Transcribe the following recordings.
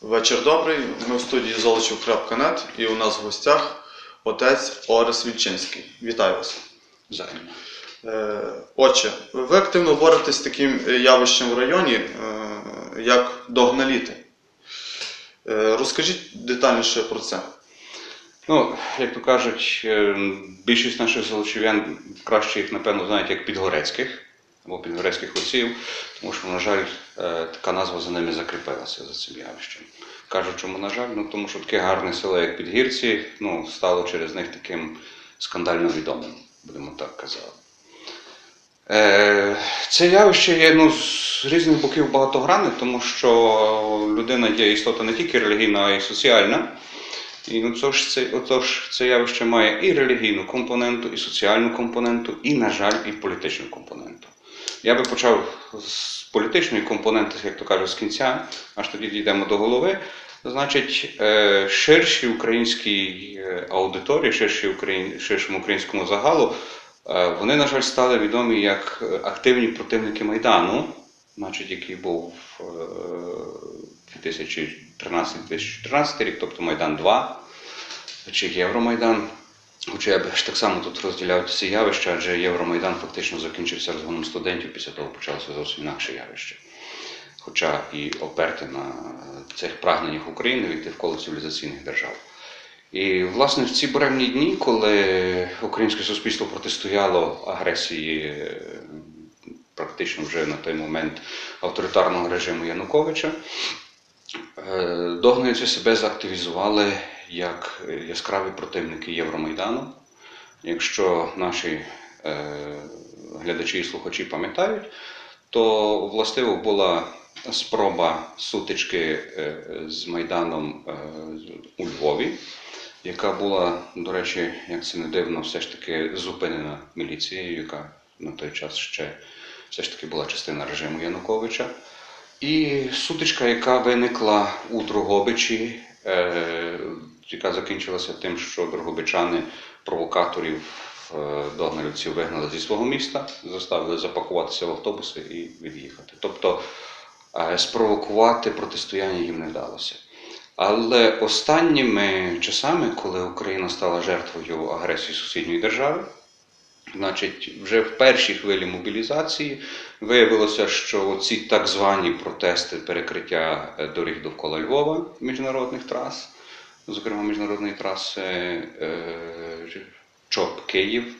Вечір добрий. Ми в студії Золочів.нет і у нас в гостях отець Орес Вільчинський. Вітаю вас. Взаємно. Е, Отче, ви активно боретесь з таким явищем в районі, е, як догналіти. Е, Розкажіть детальніше про це. Ну, як то кажуть, більшість наших золочів'ян краще їх, напевно, знають як підгорецьких або підгорецьких отців, тому що, на жаль, е, така назва за ними закріпилася за цим явищем. Кажу, чому, на жаль, ну тому що таке гарне село, як Підгірці, ну, стало через них таким скандально відомим, будемо так казати. Е, Це явище є ну, з різних боків багатогранне, тому що людина є істота не тільки релігійна, а й соціальна. І отож це, отож, це явище має і релігійну компоненту, і соціальну компоненту, і, на жаль, і політичну компоненту. Я би почав з політичної компоненти, як то кажуть, з кінця, аж тоді дійдемо до голови. Значить, е, ширшій українській е, аудиторії, ширшій Україн, ширшому українському загалу, е, вони, на жаль, стали відомі як активні противники Майдану, значить, який був е, 2013-2014 рік, тобто Майдан 2 чи Євромайдан. Хоча я б так само тут розділяв ці явища, адже Євромайдан фактично закінчився розгоном студентів, після того почалося зовсім інакше явище. Хоча і оперти на цих прагненнях України війти в коло цивілізаційних держав. І, власне, в ці буремні дні, коли українське суспільство протистояло агресії е, практично вже на той момент авторитарного режиму Януковича, е, себе заактивізували як яскраві противники Євромайдану. Якщо наші е, глядачі і слухачі пам'ятають, то властиво була спроба сутички е, з Майданом е, у Львові, яка була, до речі, як це не дивно, все ж таки зупинена міліцією, яка на той час ще все ж таки була частина режиму Януковича. І сутичка, яка виникла у Дрогобичі, е, яка закінчилася тим, що дрогобичани провокаторів е, догналівців вигнали зі свого міста, заставили запакуватися в автобуси і від'їхати. Тобто е, спровокувати протистояння їм не вдалося. Але останніми часами, коли Україна стала жертвою агресії сусідньої держави, Значить, вже в першій хвилі мобілізації виявилося, що ці так звані протести перекриття е, доріг довкола Львова, міжнародних трас, зокрема міжнародної траси е, ЧОП Київ,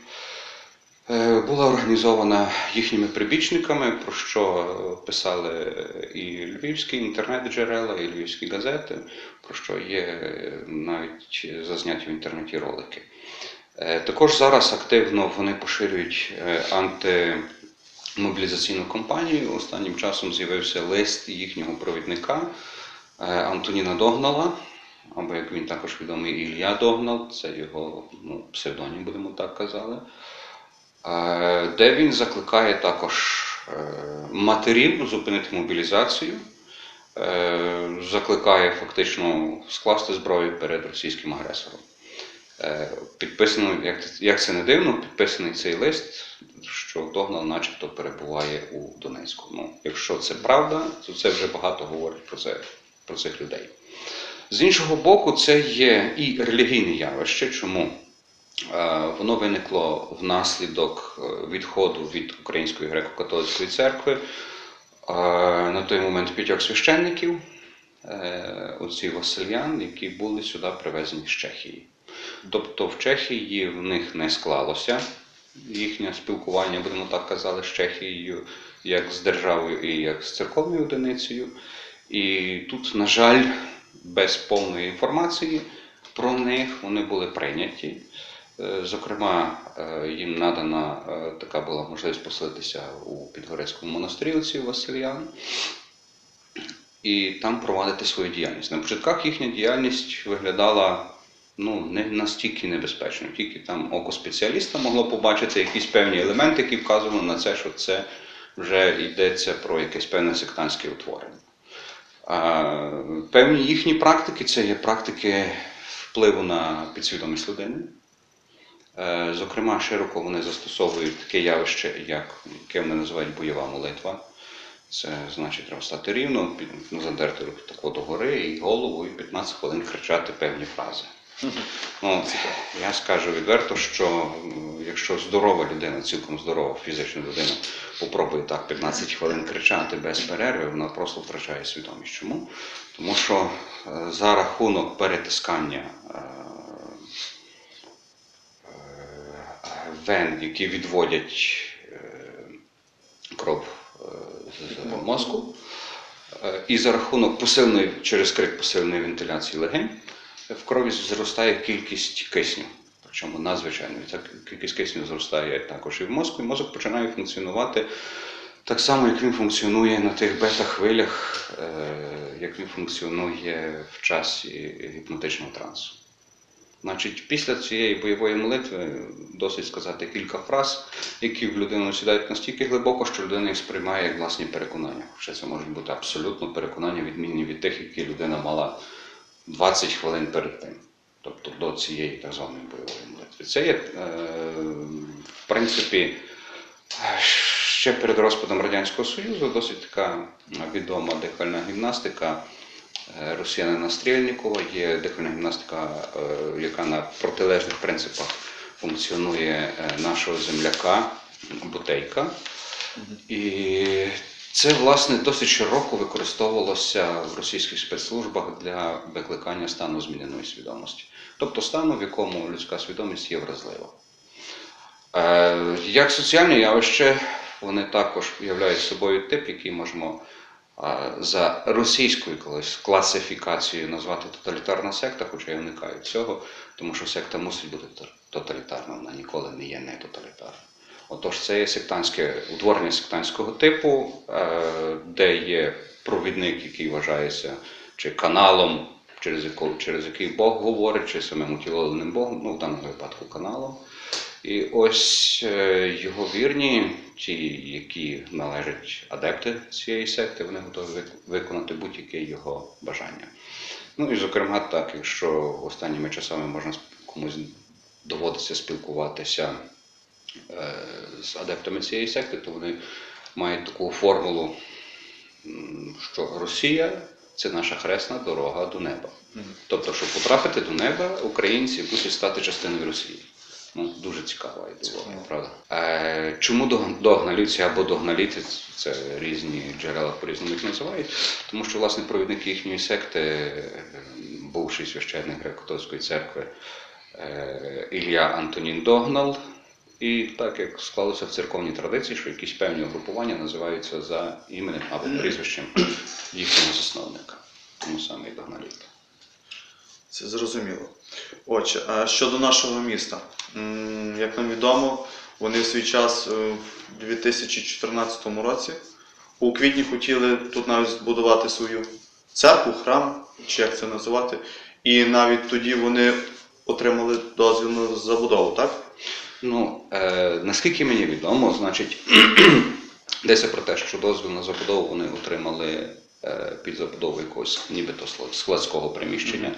е, була організована їхніми прибічниками, про що писали і львівські інтернет-джерела, і львівські газети, про що є навіть зазняті в інтернеті ролики. Е, Також зараз активно вони поширюють антимобілізаційну кампанію. Останнім часом з'явився лист їхнього провідника Антоніна Догнала, або як він також відомий Ілля Догнал, це його ну, псевдонім, будемо так казати, е, де він закликає також е, матерів зупинити мобілізацію. е, Закликає фактично скласти зброю перед російським агресором. Підписано, як це не дивно, підписаний цей лист, що Догнал начебто перебуває у Донецьку. Ну, якщо це правда, то це вже багато говорить про, це, про цих людей. З іншого боку, це є і релігійне явище. Чому? Е, Воно виникло внаслідок е, відходу від Української греко-католицької церкви е, на той момент п'ятьох священників, отців Васильян, які були сюди привезені з Чехії. Тобто в Чехії в них не склалося їхнє спілкування, будемо так казати, з Чехією, як з державою і як з церковною одиницею. І тут, на жаль, без повної інформації про них вони були прийняті. Е, Зокрема, е, їм надана е, така була можливість поселитися у Підгорецькому монастирі отців Васильян і там провадити свою діяльність. На початках їхня діяльність виглядала ну, не настільки небезпечно, тільки там око спеціаліста могло побачити якісь певні елементи, які вказували на це, що це вже йдеться про якесь певне сектантське утворення. Певні їхні практики це є практики впливу на підсвідомість людини. Е, Зокрема, широко вони застосовують таке явище, як, яке вони називають бойова молитва. Це значить, треба стати рівно, задерти руки тако догори і голову, і 15 хвилин кричати певні фрази. Ну, я скажу відверто, що якщо здорова людина, цілком здорова фізична людина, попробує так 15 хвилин кричати без перерви, вона просто втрачає свідомість. Чому? Тому що е, за рахунок перетискання е, е, вен, які відводять кров з мозку, і за рахунок посильної, через крик посиленої вентиляції легень, в крові зростає кількість кисню. Причому надзвичайно. Ця кількість кисню зростає також і в мозку, і мозок починає функціонувати так само, як він функціонує на тих бета-хвилях, е, як він функціонує в часі гіпнотичного трансу. Значить, після цієї бойової молитви досить сказати кілька фраз, які в людину сідають настільки глибоко, що людина їх сприймає як власні переконання. Хоча це можуть бути абсолютно переконання, відмінні від тих, які людина мала 20 хвилин перед тим, тобто до цієї так званої бойової молитви. Це є, е, в принципі, ще перед розпадом Радянського Союзу досить така відома дихальна гімнастика е, росіянина Стрільникова. Є дихальна гімнастика, е, яка на протилежних принципах функціонує нашого земляка Бутейка. І це, власне, досить широко використовувалося в російських спецслужбах для викликання стану зміненої свідомості. Тобто стану, в якому людська свідомість є вразлива. Е, Як соціальне явище, вони також являють собою тип, який можемо е, за російською класифікацією назвати тоталітарна секта, хоча я уникаю цього, тому що секта мусить бути тоталітарна, вона ніколи не є не тоталітарна. Отож, це є сектантське утворення сектантського типу, е, де є провідник, який вважається чи каналом, через, яко, через який Бог говорить, чи самим утіленим Богом, ну в даному випадку каналом. І ось е, його вірні, ті, які належать адепти цієї секти, вони готові виконати будь-яке його бажання. Ну і зокрема, так, якщо останніми часами можна комусь доводиться спілкуватися з адептами цієї секти, то вони мають таку формулу, що Росія це наша хресна дорога до неба. Тобто, щоб потрапити до неба, українці мусять стати частиною Росії. Ну, дуже цікава ідеологія, правда. Е, чому дог- догналіці або догналіти це різні джерела по-різному їх називають? Тому що, власне, провідник їхньої секти, е, бувший священник греко-католицької церкви е, Ілля Антонін Догнал. І так як склалося в церковній традиції, що якісь певні угрупування називаються за іменем або прізвищем їхнього засновника, тому саме і догналіт. Це зрозуміло. Отже, а щодо нашого міста, як нам відомо, вони в свій час е, в 2014 році у квітні хотіли тут навіть збудувати свою церкву, храм, чи як це називати. І навіть тоді вони отримали дозвіл на забудову, так? Ну, е, наскільки мені відомо, значить, йдеться про те, що дозвіл на забудову вони отримали е, під забудову якогось нібито складського приміщення.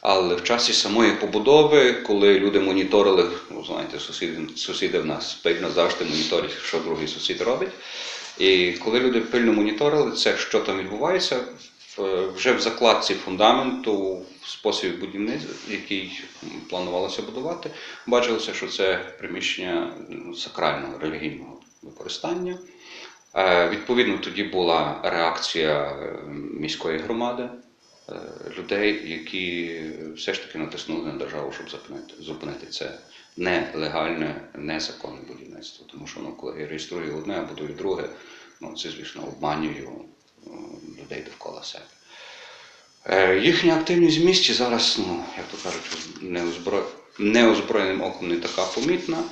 Але в часі самої побудови, коли люди моніторили, ну, знаєте, сусіди, сусіди в нас пильно завжди моніторять, що другий сусід робить. І коли люди пильно моніторили це, що там відбувається, вже в закладці фундаменту, в спосібі будівництва, який планувалося будувати, бачилося, що це приміщення сакрального релігійного використання. Е, Відповідно, тоді була реакція е, міської громади, е, людей, які все ж таки натиснули на державу, щоб зупинити, зупинити це нелегальне, незаконне будівництво. Тому що ну, коли я реєструю одне, а будую друге, ну, це, звісно, обманюю е, людей довкола себе. Е, Їхня активність в місті зараз, ну, як то кажуть, неозбро... неозброєним оком не така помітна.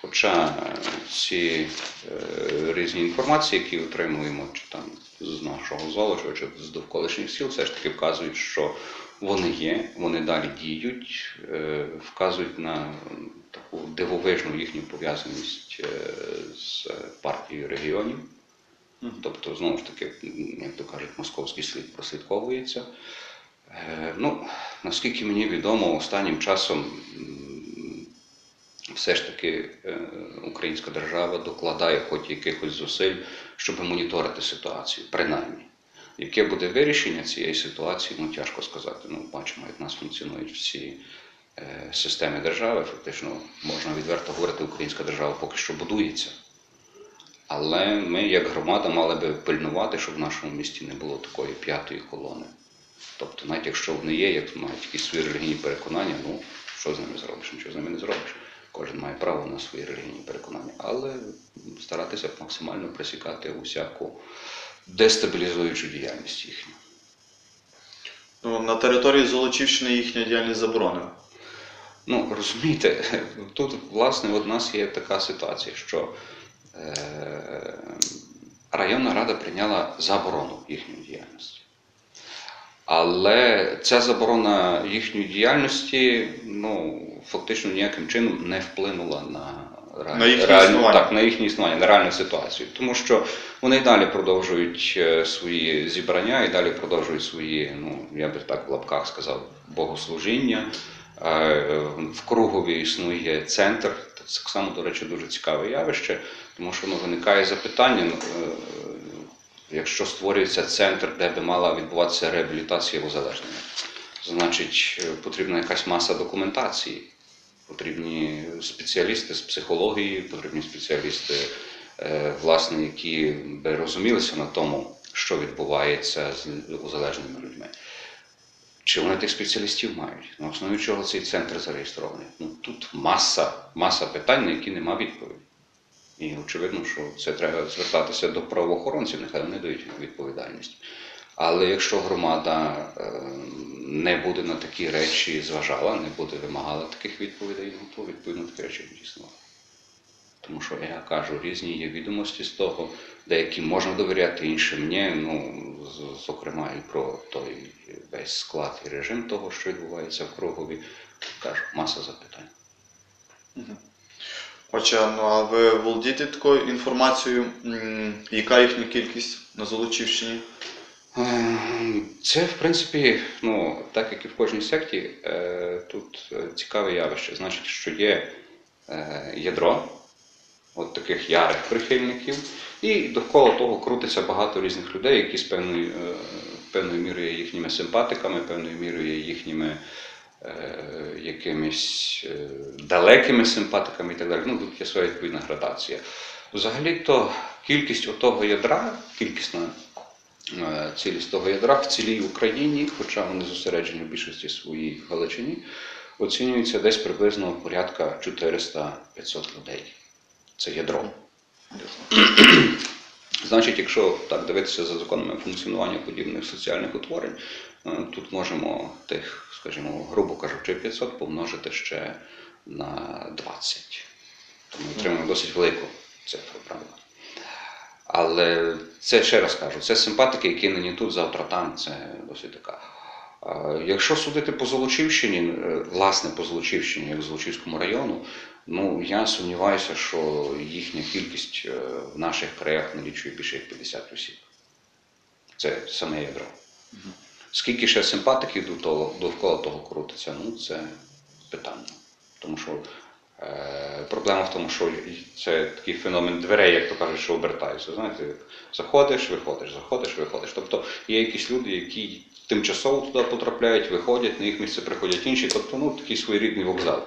Хоча е, ці е, різні інформації, які отримуємо чи там з нашого золоча, чи з довколишніх сіл, все ж таки вказують, що вони є, вони далі діють, е, вказують на таку дивовижну їхню пов'язаність е, з партією регіонів. Тобто, знову ж таки, як то кажуть, московський слід прослідковується. Е, Ну, наскільки мені відомо, останнім часом все ж таки е, українська держава докладає хоч якихось зусиль, щоб моніторити ситуацію, принаймні. Яке буде вирішення цієї ситуації, ну тяжко сказати. Ну, бачимо, як нас функціонують всі е, системи держави. Фактично, можна відверто говорити, українська держава поки що будується. Але ми, як громада, мали би пильнувати, щоб в нашому місті не було такої п'ятої колони. Тобто, навіть якщо вони є, як мають якісь свої релігійні переконання, ну що з ними зробиш? Нічого з ними не зробиш. Кожен має право на свої релігійні переконання, але старатися максимально пресікати усяку дестабілізуючу діяльність їхню. Ну, на території Золочівщини їхня діяльність заборонена. Ну, розумієте, тут, власне, от у нас є така ситуація, що районна рада прийняла заборону їхньої діяльності. Але ця заборона їхньої діяльності ну, фактично ніяким чином не вплинула на, реаль- На існування. Так, на їхнє існування, на реальну ситуацію. Тому що вони і далі продовжують е, свої зібрання, і далі продовжують свої, ну, я би так в лапках сказав, богослужіння. Е, В Кругові існує центр. Це так само, до речі, дуже цікаве явище, тому що ну, виникає запитання, ну, е, якщо створюється центр, де би мала відбуватися реабілітація узалежнення, значить е, потрібна якась маса документації. Потрібні спеціалісти з психології, потрібні спеціалісти, е, власне, які би розумілися на тому, що відбувається з узалежненими людьми. Чи вони тих спеціалістів мають? На основі чого цей центр зареєстрований? Ну, тут маса, маса питань, на які нема відповіді. І очевидно, що це треба звертатися до правоохоронців, нехай вони дають відповідальність. Але якщо громада е, не буде на такі речі зважала, не буде вимагала таких відповідей, ну то відповідно такі речі будуть існувати. Тому що я кажу, різні є відомості з того, деякі можна довіряти, іншим ні. Ну, зокрема, і про той весь склад і режим того, що відбувається в кругові. Кажу, маса запитань. Отже, ну а ви володієте такою інформацією, яка їхня кількість на Золочівщині? Е, Це, в принципі, ну, так як і в кожній секті, е, тут е, цікаве явище. Значить, що є ядро от таких ярих прихильників, і довкола того крутиться багато різних людей, які з певною, певною мірою є їхніми симпатиками, певною мірою є їхніми якимись е, далекими симпатиками і так далі. Ну, тут є своя відповідна градація. Взагалі-то кількість отого ядра, кількісна е, цілість того ядра в цілій Україні, хоча вони зосереджені в більшості своїй Галичині, оцінюється десь приблизно порядка 400-500 людей. Це ядро. Значить, якщо так дивитися за законами функціонування подібних соціальних утворень, е, тут можемо тих, скажімо, грубо кажучи, 500 помножити ще на 20. Тому отримуємо досить велику цифру, правда. Але це ще раз кажу, це симпатики, які нині тут, завтра там, це досить така. Якщо судити по Золочівщині, е, власне по Золочівщині, як Золочівському району, ну я сумніваюся, що їхня кількість е, в наших краях налічує більше як 50 осіб. Це саме ядро. Скільки ще симпатиків до того, довкола того крутиться, ну це питання. Тому що е, проблема в тому, що це такий феномен дверей, як то кажуть, що обертаються. Знаєте, заходиш, виходиш, заходиш, виходиш. Тобто є якісь люди, які тимчасово туди потрапляють, виходять, на їх місце приходять інші. Тобто, ну, такий своєрідний вокзал,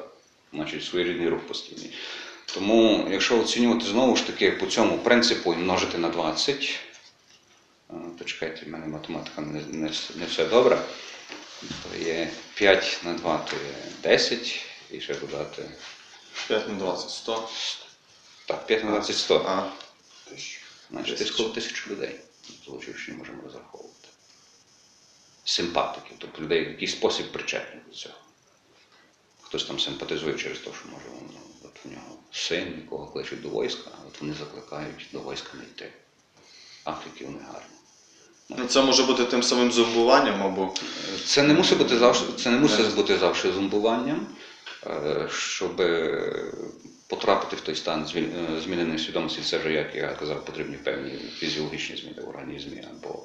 значить, своєрідний рух постійний. Тому, якщо оцінювати знову ж таки по цьому принципу і множити на 20, е, почекайте, в мене математика не, не, не все добре. То є 5 на 2, то є 10, і ще додати. 5 на 20, 100. Так, 5 на 20 100. А, Значить, десь Тисяча. коло тисячі людей, Золочівщині можемо розраховувати. Симпатиків, тобто людей в якийсь спосіб причетні до цього. Хтось там симпатизує через те, що може ну, от у нього син, якого кличуть до війська, а от вони закликають до війська не йти. Які вони гарні. ну, це може бути тим самим зомбуванням або. Це не мусить бути завжди, це не мусить бути завжди зомбуванням, е, щоб потрапити в той стан е, зміненої свідомості. Це вже, як я казав, потрібні певні фізіологічні зміни в організмі або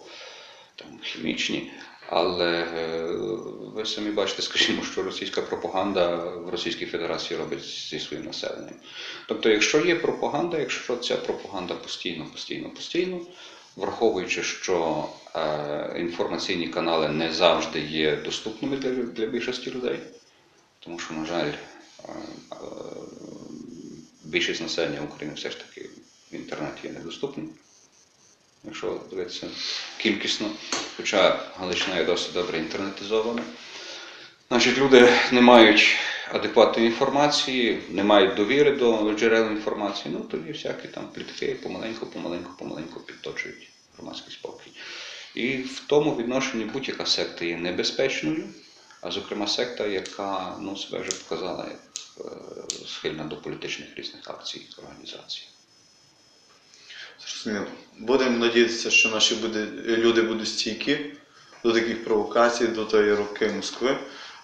там, хімічні. Але е, ви самі бачите, скажімо, що російська пропаганда в Російській Федерації робить зі своїм населенням. Тобто, якщо є пропаганда, якщо ця пропаганда постійно, постійно, постійно, враховуючи, що е, інформаційні канали не завжди є доступними для, для більшості людей, тому що, на жаль, е, е, більшість населення України все ж таки в інтернеті є недоступним. Якщо дивитися кількісно, хоча Галичина є досить добре інтернетизована. Значить, люди не мають адекватної інформації, не мають довіри до джерел інформації, ну тоді всякі там плітки помаленьку, помаленьку, помаленьку підточують громадський спокій. І в тому відношенні будь-яка секта є небезпечною, а зокрема секта, яка ну, себе вже показала як е, схильна до політичних різних акцій організацій. Зрозуміло. Будемо надіятися, що наші буде, люди будуть стійкі до таких провокацій, до тої руки Москви.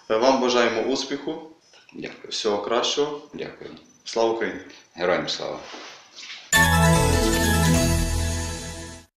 Е, Вам бажаємо успіху, Дякую. всього кращого. Дякую. Слава Україні! Героям слава!